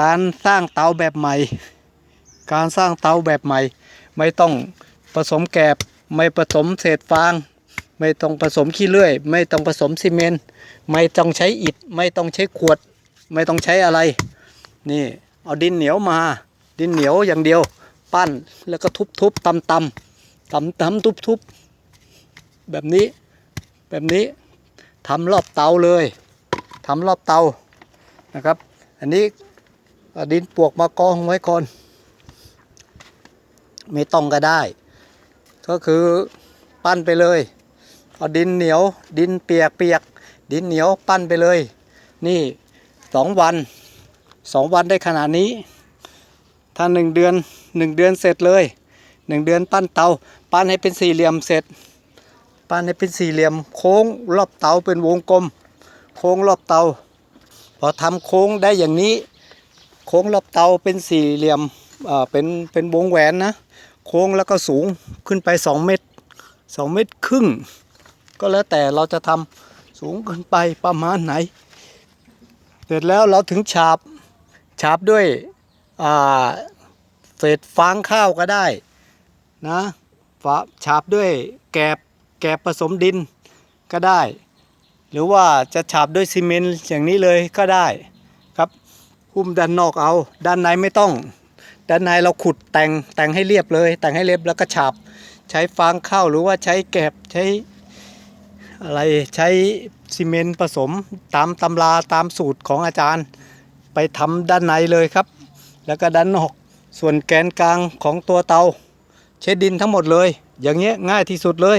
การสร้างเตาแบบใหม่ การสร้างเตาแบบใหม่ ไม่ต้องผสมแกบไม่ผสมเศษฟาง ไม่ต้องผสมขี้เลื่อย ไม่ต้องผสมซีเมนต์ไม่ต้องใช้อิฐ ไม่ต้องใช้ขวด ไม่ต้องใช้อะไร นี่เอาดินเหนียวมา ดินเหนียวอย่างเดียว ปั้นแล้วก็ทุบทุบตำตำตำตำทุบทุบแบบนี้ แบบนี้ทำรอบเตาเลยทำรอบเตานะครับ อันนี้ ดินปวกมากองไว้ก่อน ไม่ต้องก็ได้ ก็คือปั้นไปเลย เอาดินเหนียว ดินเปียกเปียก ดินเหนียวปั้นไปเลย นี่สองวันสองวันได้ขนาดนี้ ถ้าหนึ่งเดือนหนึ่งเดือนเสร็จเลยหนึ่งเดือนปั้นเตา ปั้นให้เป็นสี่เหลี่ยมเสร็จ ปั้นให้เป็นสี่เหลี่ยม โค้งรอบเตาเป็นวงกลม โค้งรอบเตา พอทำโค้งได้อย่างนี้ ค้งรอบเตาเป็นสี่เหลี่ยมเป็นเป็นวงแหวนนะ โค้งแล้วก็สูงขึ้นไป 2 เมตร 2 เมตรครึ่ง ก็แล้วแต่เราจะทำสูงขึ้นไปประมาณไหน เสร็จแล้วเราถึงฉาบฉาบด้วยเศษฟางข้าวก็ได้นะฉาบด้วยแกบแกบผสมดินก็ได้ หรือว่าจะฉาบด้วยซีเมนต์อย่างนี้เลยก็ได้ครับ หุ้มด้านนอกเอา ด้านในไม่ต้อง ด้านในเราขุดแต่งแต่งให้เรียบเลย แต่งให้เรียบแล้วก็ฉาบใช้ฟางข้าวหรือว่าใช้แกบใช้อะไรใช้ซีเมนต์ผสมตามตำราตามสูตรของอาจารย์ ไปทำด้านในเลยครับ แล้วก็ด้านนอกส่วนแกนกลางของตัวเตาใช้ดินทั้งหมดเลย อย่างเงี้ยง่ายที่สุดเลย